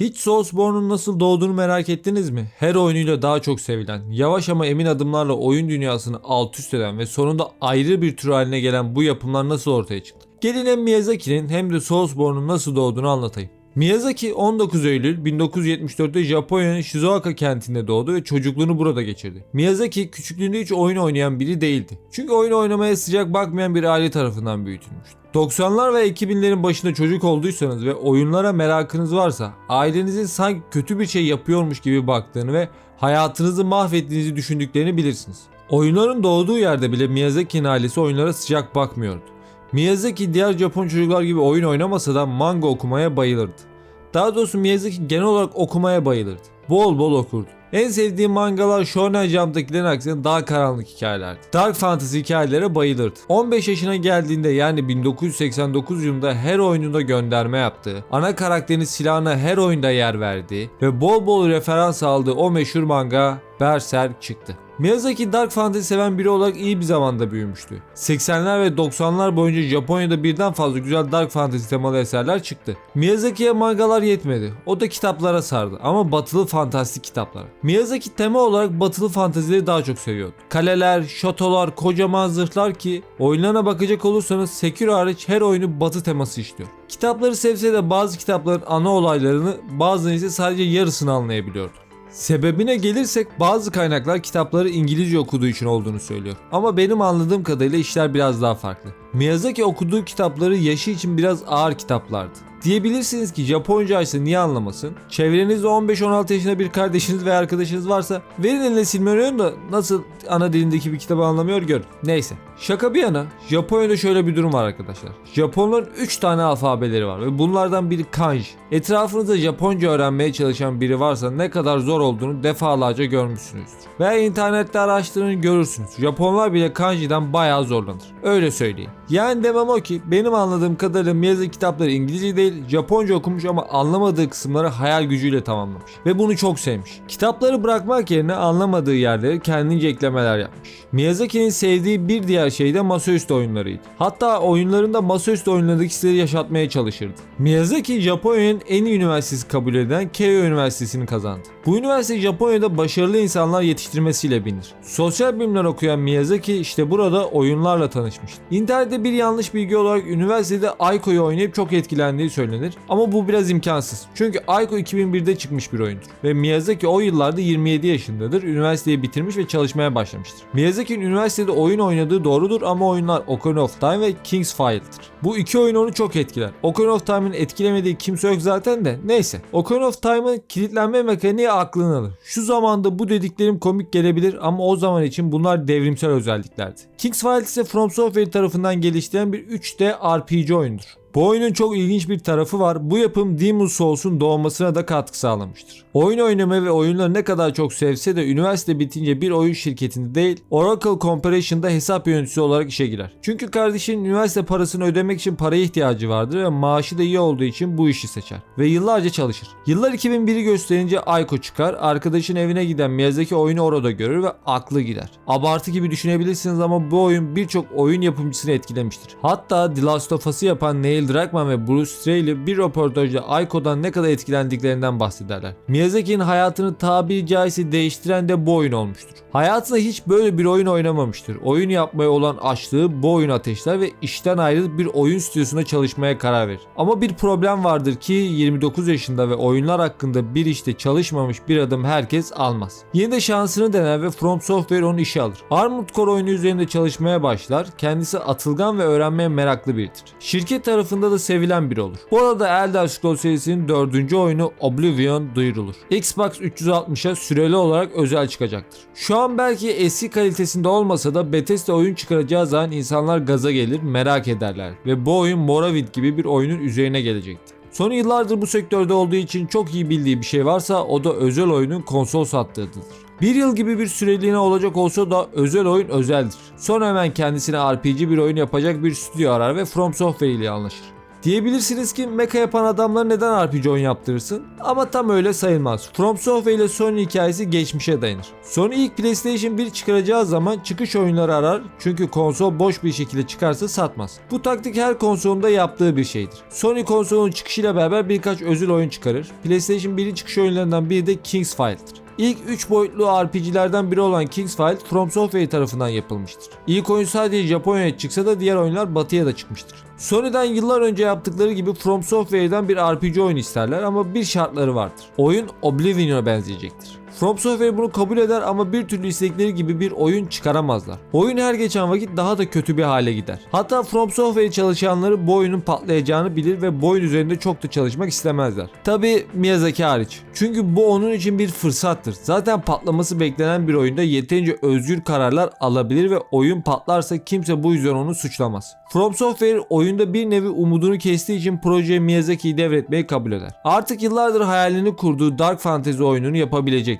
Hiç Soulsborne'un nasıl doğduğunu merak ettiniz mi? Her oyunuyla daha çok sevilen, yavaş ama emin adımlarla oyun dünyasını alt üst eden ve sonunda ayrı bir tür haline gelen bu yapımlar nasıl ortaya çıktı? Gelin hem Miyazaki'nin hem de Soulsborne'un nasıl doğduğunu anlatayım. Miyazaki 19 Eylül 1974'te Japonya'nın Shizuoka kentinde doğdu ve çocukluğunu burada geçirdi. Miyazaki küçüklüğünde hiç oyun oynayan biri değildi. Çünkü oyun oynamaya sıcak bakmayan bir aile tarafından büyütülmüştü. 90'lar ve 2000'lerin başında çocuk olduysanız ve oyunlara merakınız varsa ailenizin sanki kötü bir şey yapıyormuş gibi baktığını ve hayatınızı mahvettiğinizi düşündüklerini bilirsiniz. Oyunların doğduğu yerde bile Miyazaki'nin ailesi oyunlara sıcak bakmıyordu. Miyazaki diğer Japon çocuklar gibi oyun oynamasa da manga okumaya bayılırdı. Daha doğrusu Miyazaki genel olarak okumaya bayılırdı. Bol bol okurdu. En sevdiğim mangalar Shonen Jump'takilerin aksine daha karanlık hikayelerdi. Dark Fantasy hikayelere bayılırdı. 15 yaşına geldiğinde yani 1989 yılında her oyununda gönderme yaptığı, ana karakterin silahına her oyunda yer verdiği ve bol bol referans aldığı o meşhur manga Berserk çıktı. Miyazaki Dark Fantasy seven biri olarak iyi bir zamanda büyümüştü. 80'ler ve 90'lar boyunca Japonya'da birden fazla güzel Dark Fantasy temalı eserler çıktı. Miyazaki'ye mangalar yetmedi. O da kitaplara sardı ama batılı fantastik kitaplara. Miyazaki tema olarak batılı fantazileri daha çok seviyordu. Kaleler, şatolar, kocaman zırhlar ki oyunlarına bakacak olursanız Sekiro hariç her oyunu batı teması işliyor. Kitapları sevse de bazı kitapların ana olaylarını bazıları ise sadece yarısını anlayabiliyordu. Sebebine gelirsek bazı kaynaklar kitapları İngilizce okuduğu için olduğunu söylüyor. Ama benim anladığım kadarıyla işler biraz daha farklı. Miyazaki okuduğu kitapları yaşı için biraz ağır kitaplardı. Diyebilirsiniz ki Japonca ise niye anlamasın? Çevrenizde 15-16 yaşında bir kardeşiniz veya arkadaşınız varsa verin eline Silmarillion da nasıl ana dilindeki bir kitabı anlamıyor gör. Neyse. Şaka bir yana Japonya'da şöyle bir durum var arkadaşlar. Japonların 3 tane alfabeleri var ve bunlardan biri kanji. Etrafınızda Japonca öğrenmeye çalışan biri varsa ne kadar zor olduğunu defalarca görmüşsünüzdür. Veya internette araştırın görürsünüz. Japonlar bile kanji'den bayağı zorlanır. Öyle söyleyeyim. Yani demem o ki benim anladığım kadarıyla Miyazaki kitapları İngilizce değil Japonca okumuş ama anlamadığı kısımları hayal gücüyle tamamlamış. Ve bunu çok sevmiş. Kitapları bırakmak yerine anlamadığı yerleri kendince eklemeler yapmış. Miyazaki'nin sevdiği bir diğer şey de masaüstü oyunlarıydı. Hatta oyunlarında masaüstü oyunlarındaki hisleri yaşatmaya çalışırdı. Miyazaki Japonya'nın en iyi üniversitesi kabul edilen Keio Üniversitesi'ni kazandı. Bu üniversite Japonya'da başarılı insanlar yetiştirmesiyle bilinir. Sosyal bilimler okuyan Miyazaki işte burada oyunlarla tanışmıştı. İnternette bir yanlış bilgi olarak üniversitede Aiko'yu oynayıp çok etkilendiği söylenir ama bu biraz imkansız. Çünkü Aiko 2001'de çıkmış bir oyundur ve Miyazaki o yıllarda 27 yaşındadır, üniversiteyi bitirmiş ve çalışmaya başlamıştır. Miyazaki'nin üniversitede oyun oynadığı doğrudur ama oyunlar Ocarina of Time ve King's File'dır. Bu iki oyun onu çok etkiler. Ocarina of Time'ın etkilemediği kimse yok zaten de neyse. Ocarina of Time'ın kilitlenme mekaniği aklını alır. Şu zamanda bu dediklerim komik gelebilir ama o zaman için bunlar devrimsel özelliklerdi. King's Files ise From Software tarafından geliştirilen bir 3D RPG oyundur. Bu oyunun çok ilginç bir tarafı var. Bu yapım Demon Souls'un doğmasına da katkı sağlamıştır. Oyun oynama ve oyunları ne kadar çok sevse de üniversite bitince bir oyun şirketinde değil Oracle Corporation'da hesap yöneticisi olarak işe girer. Çünkü kardeşinin üniversite parasını ödemek için paraya ihtiyacı vardır ve maaşı da iyi olduğu için bu işi seçer. Ve yıllarca çalışır. Yıllar 2001'i gösterince Aiko çıkar. Arkadaşın evine giden Miyazaki oyunu orada görür ve aklı gider. Abartı gibi düşünebilirsiniz ama bu oyun birçok oyun yapımcısını etkilemiştir. Hatta The Last of Us'ı yapan Neil Druckmann ve Bruce Straley bir röportajda Aiko'dan ne kadar etkilendiklerinden bahsederler. Miyazaki'nin hayatını tabiri caizse değiştiren de bu oyun olmuştur. Hayatında hiç böyle bir oyun oynamamıştır. Oyun yapmaya olan açlığı bu oyun ateşler ve işten ayrılıp bir oyun stüdyosunda çalışmaya karar verir. Ama bir problem vardır ki 29 yaşında ve oyunlar hakkında bir işte çalışmamış bir adım herkes almaz. Yine de şansını dener ve From Software onu işe alır. Armored Core oyunu üzerinde çalışmaya başlar. Kendisi atılgan ve öğrenmeye meraklı biridir. Şirket tarafında da sevilen biri olur. Bu arada Elder Scrolls serisinin 4. oyunu Oblivion duyurulur. Xbox 360'a süreli olarak özel çıkacaktır. Şu an belki eski kalitesinde olmasa da Bethesda oyun çıkaracağı zaman insanlar gaza gelir, merak ederler ve bu oyun Morrowind gibi bir oyunun üzerine gelecekti. Son yıllardır bu sektörde olduğu için çok iyi bildiği bir şey varsa o da özel oyunun konsol sattığıdır. Bir yıl gibi bir süreliğine olacak olsa da özel oyun özeldir. Sonra hemen kendisine RPG bir oyun yapacak bir stüdyo arar ve From Software ile anlaşır. Diyebilirsiniz ki mecha yapan adamları neden RPG oyun yaptırırsın? Ama tam öyle sayılmaz. From Software ile Sony hikayesi geçmişe dayanır. Sony ilk PlayStation 1 çıkaracağı zaman çıkış oyunları arar çünkü konsol boş bir şekilde çıkarsa satmaz. Bu taktik her konsolunda yaptığı bir şeydir. Sony konsolun çıkışıyla beraber birkaç özel oyun çıkarır. PlayStation 1'in çıkış oyunlarından biri de King's File'dır. İlk 3 boyutlu RPG'lerden biri olan Kingsfile From Software tarafından yapılmıştır. İlk oyun sadece Japonya'ya çıksa da diğer oyunlar batıya da çıkmıştır. Sony'den yıllar önce yaptıkları gibi From Software'den bir RPG oyun isterler ama bir şartları vardır. Oyun Oblivion'a benzeyecektir. From Software bunu kabul eder ama bir türlü istedikleri gibi bir oyun çıkaramazlar. Oyun her geçen vakit daha da kötü bir hale gider. Hatta From Software çalışanları bu oyunun patlayacağını bilir ve bu oyun üzerinde çok da çalışmak istemezler. Tabi Miyazaki hariç. Çünkü bu onun için bir fırsattır. Zaten patlaması beklenen bir oyunda yeterince özgür kararlar alabilir ve oyun patlarsa kimse bu yüzden onu suçlamaz. From Software oyunda bir nevi umudunu kestiği için projeye Miyazaki'yi devretmeyi kabul eder. Artık yıllardır hayalini kurduğu Dark Fantasy oyununu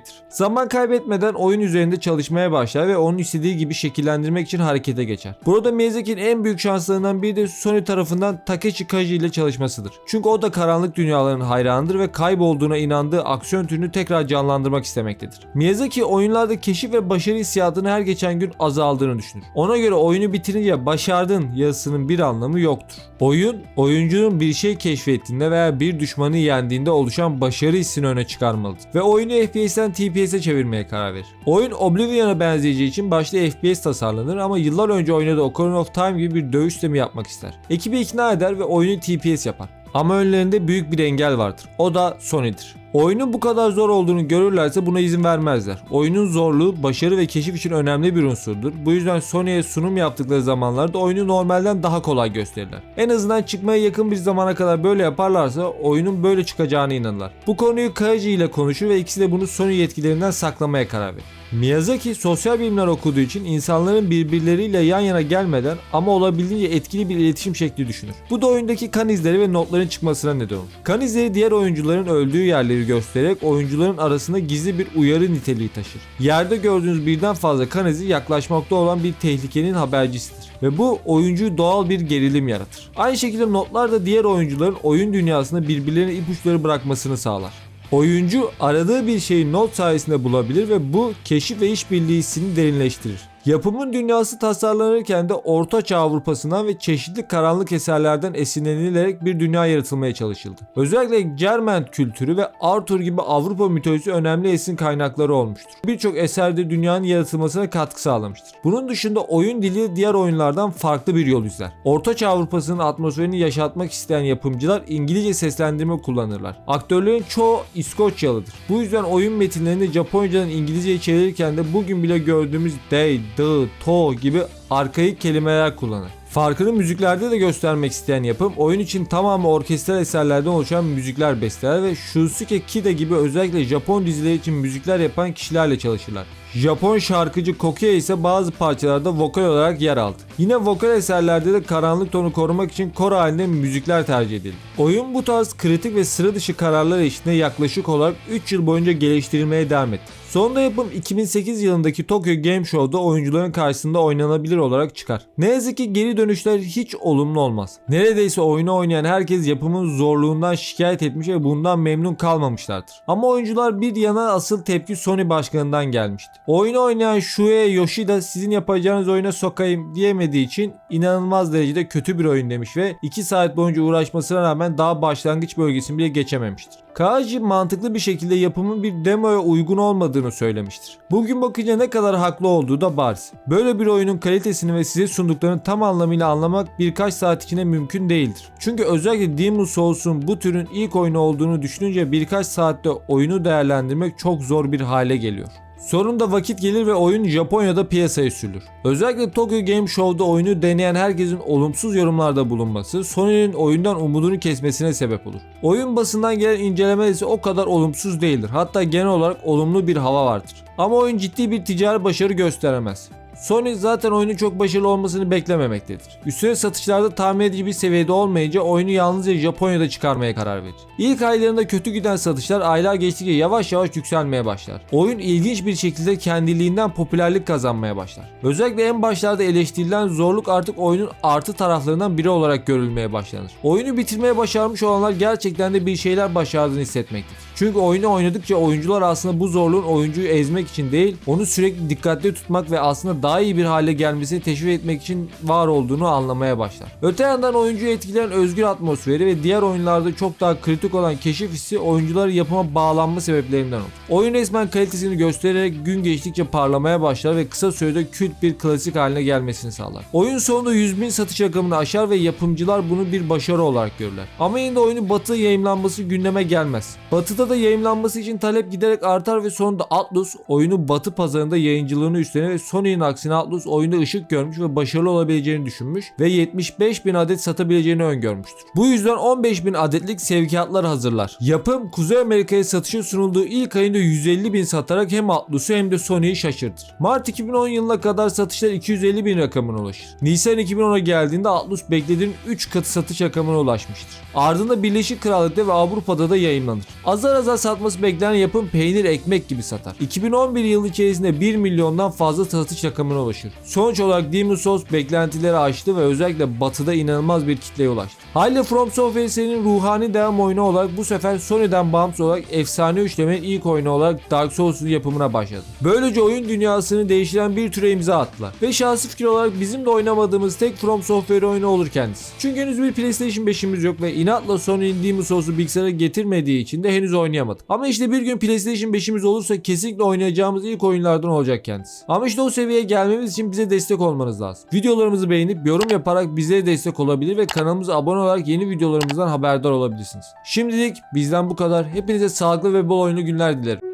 yapabilecektir. Zaman kaybetmeden oyun üzerinde çalışmaya başlar ve onun istediği gibi şekillendirmek için harekete geçer. Burada Miyazaki'nin en büyük şanslarından biri de Sony tarafından Takeshi Kaji ile çalışmasıdır. Çünkü o da karanlık dünyaların hayranıdır ve kaybolduğuna inandığı aksiyon türünü tekrar canlandırmak istemektedir. Miyazaki oyunlarda keşif ve başarı hissiyatını her geçen gün azaldığını düşünür. Ona göre oyunu bitirince başardın yazısının bir anlamı yoktur. Oyun, oyuncunun bir şey keşfettiğinde veya bir düşmanı yendiğinde oluşan başarı hissini öne çıkarmalıdır. Ve oyunu FPS'ten TPS'e çevirmeye karar verir. Oyun Oblivion'a benzeyeceği için başta FPS tasarlanır ama yıllar önce oynadığı Ocarina of Time gibi bir dövüş sistemi yapmak ister. Ekibi ikna eder ve oyunu TPS yapar. Ama önlerinde büyük bir engel vardır. O da Sony'dir. Oyunun bu kadar zor olduğunu görürlerse buna izin vermezler. Oyunun zorluğu, başarı ve keşif için önemli bir unsurdur. Bu yüzden Sony'ye sunum yaptıkları zamanlarda oyunu normalden daha kolay gösterirler. En azından çıkmaya yakın bir zamana kadar böyle yaparlarsa oyunun böyle çıkacağına inanırlar. Bu konuyu Kaji ile konuşur ve ikisi de bunu Sony yetkililerinden saklamaya karar verir. Miyazaki sosyal bilimler okuduğu için insanların birbirleriyle yan yana gelmeden ama olabildiğince etkili bir iletişim şekli düşünür. Bu da oyundaki kan izleri ve notların çıkmasına neden olur. Kan izleri diğer oyuncuların öldüğü yerleri göstererek oyuncuların arasında gizli bir uyarı niteliği taşır. Yerde gördüğünüz birden fazla kan izi yaklaşmakta olan bir tehlikenin habercisidir ve bu oyuncuyu doğal bir gerilim yaratır. Aynı şekilde notlar da diğer oyuncuların oyun dünyasında birbirlerine ipuçları bırakmasını sağlar. Oyuncu aradığı bir şeyi not sayesinde bulabilir ve bu keşif ve işbirliği hissini derinleştirir. Yapımın dünyası tasarlanırken de Orta Çağ Avrupa'sından ve çeşitli karanlık eserlerden esinlenilerek bir dünya yaratılmaya çalışıldı. Özellikle Germen kültürü ve Arthur gibi Avrupa mitolojisi önemli esin kaynakları olmuştur. Birçok eserde dünyanın yaratılmasına katkı sağlamıştır. Bunun dışında oyun dili diğer oyunlardan farklı bir yol izler. Orta Çağ Avrupa'sının atmosferini yaşatmak isteyen yapımcılar İngilizce seslendirme kullanırlar. Aktörlerin çoğu İskoçyalıdır. Bu yüzden oyun metinlerini Japoncadan İngilizceye çevirirken de bugün bile gördüğümüz they, the, to gibi arkaik kelimeler kullanır. Farkını müziklerde de göstermek isteyen yapım oyun için tamamı orkestral eserlerden oluşan müzikler besteler ve Shunsuke Kida gibi özellikle Japon dizileri için müzikler yapan kişilerle çalışırlar. Japon şarkıcı Kokiya ise bazı parçalarda vokal olarak yer aldı. Yine vokal eserlerde de karanlık tonu korumak için koro halinde müzikler tercih edildi. Oyun bu tarz kritik ve sıra dışı kararlar eşliğinde yaklaşık olarak 3 yıl boyunca geliştirilmeye devam etti. Sonunda yapım 2008 yılındaki Tokyo Game Show'da oyuncuların karşısında oynanabilir olarak çıkar. Ne yazık ki geri dönüşler hiç olumlu olmaz. Neredeyse oyunu oynayan herkes yapımın zorluğundan şikayet etmiş ve bundan memnun kalmamışlardır. Ama oyuncular bir yana asıl tepki Sony başkanından gelmişti. Oyunu oynayan Shuei Yoshida sizin yapacağınız oyuna sokayım diyemediği için inanılmaz derecede kötü bir oyun demiş ve 2 saat boyunca uğraşmasına rağmen daha başlangıç bölgesini bile geçememiştir. Kaji mantıklı bir şekilde yapımın bir demoya uygun olmadığını söylemiştir. Bugün bakınca ne kadar haklı olduğu da bariz. Böyle bir oyunun kalitesini ve size sunduklarını tam anlamıyla anlamak birkaç saat içinde mümkün değildir. Çünkü özellikle Demon Souls'un bu türün ilk oyunu olduğunu düşününce birkaç saatte oyunu değerlendirmek çok zor bir hale geliyor. Sonunda vakit gelir ve oyun Japonya'da piyasaya sürülür. Özellikle Tokyo Game Show'da oyunu deneyen herkesin olumsuz yorumlarda bulunması Sony'nin oyundan umudunu kesmesine sebep olur. Oyun basından gelen inceleme ise o kadar olumsuz değildir. Hatta genel olarak olumlu bir hava vardır. Ama oyun ciddi bir ticari başarı gösteremez. Sony zaten oyunun çok başarılı olmasını beklememektedir. Üstüne satışlarda tahmin edici bir seviyede olmayınca oyunu yalnızca Japonya'da çıkarmaya karar verir. İlk aylarında kötü giden satışlar aylar geçtikçe yavaş yavaş yükselmeye başlar. Oyun ilginç bir şekilde kendiliğinden popülerlik kazanmaya başlar. Özellikle en başlarda eleştirilen zorluk artık oyunun artı taraflarından biri olarak görülmeye başlanır. Oyunu bitirmeye başarmış olanlar gerçekten de bir şeyler başardığını hissetmektedir. Çünkü oyunu oynadıkça oyuncular aslında bu zorluğun oyuncuyu ezmek için değil, onu sürekli dikkatli tutmak ve aslında daha iyi bir hale gelmesini teşvik etmek için var olduğunu anlamaya başlar. Öte yandan oyuncuyu etkileyen özgür atmosferi ve diğer oyunlarda çok daha kritik olan keşif hissi oyuncuların yapıma bağlanma sebeplerinden olur. Oyun resmen kalitesini göstererek gün geçtikçe parlamaya başlar ve kısa sürede kült bir klasik haline gelmesini sağlar. Oyun sonunda 100 bin satış rakamını aşar ve yapımcılar bunu bir başarı olarak görürler. Ama yine de oyunun batıda yayınlanması gündeme gelmez. Batıda da yayınlanması için talep giderek artar ve sonunda Atlus oyunu batı pazarında yayıncılığını üstlenir ve Sony'nin aksine Atlus oyunda ışık görmüş ve başarılı olabileceğini düşünmüş ve 75 bin adet satabileceğini öngörmüştür. Bu yüzden 15 bin adetlik sevkiyatlar hazırlar. Yapım Kuzey Amerika'ya satışa sunulduğu ilk ayında 150 bin satarak hem Atlus'u hem de Sony'yi şaşırtır. Mart 2010 yılına kadar satışlar 250 bin rakamına ulaşır. Nisan 2010'a geldiğinde Atlus beklediğinin 3 katı satış rakamına ulaşmıştır. Ardında Birleşik Krallık'ta ve Avrupa'da da yayınlanır. Azar azar satması beklenen yapım peynir ekmek gibi satar. 2011 yılı içerisinde 1 milyondan fazla satış rakamına ulaşır. Sonuç olarak Demon's Souls beklentileri aştı ve özellikle batıda inanılmaz bir kitleye ulaştı. Haliyle From Software serinin ruhani devam oyunu olarak bu sefer Sony'den bağımsız olarak efsane üçlemenin ilk oyunu olarak Dark Souls'un yapımına başladı. Böylece oyun dünyasını değiştiren bir türe imza attılar. Ve şahsi fikir olarak bizim de oynamadığımız tek From Software oyunu olur kendisi. Çünkü henüz bir PlayStation 5'imiz yok ve inatla Sony'nin Demon's Souls'u bilgisayara getirmediği için de henüz oynayamadık. Ama işte bir gün PlayStation 5'imiz olursa kesinlikle oynayacağımız ilk oyunlardan olacak kendisi. Ama işte o seviyeye gelmemiz için bize destek olmanız lazım. Videolarımızı beğenip yorum yaparak bize destek olabilir ve kanalımıza abone olarak yeni videolarımızdan haberdar olabilirsiniz. Şimdilik bizden bu kadar. Hepinize sağlıklı ve bol oyunlu günler dilerim.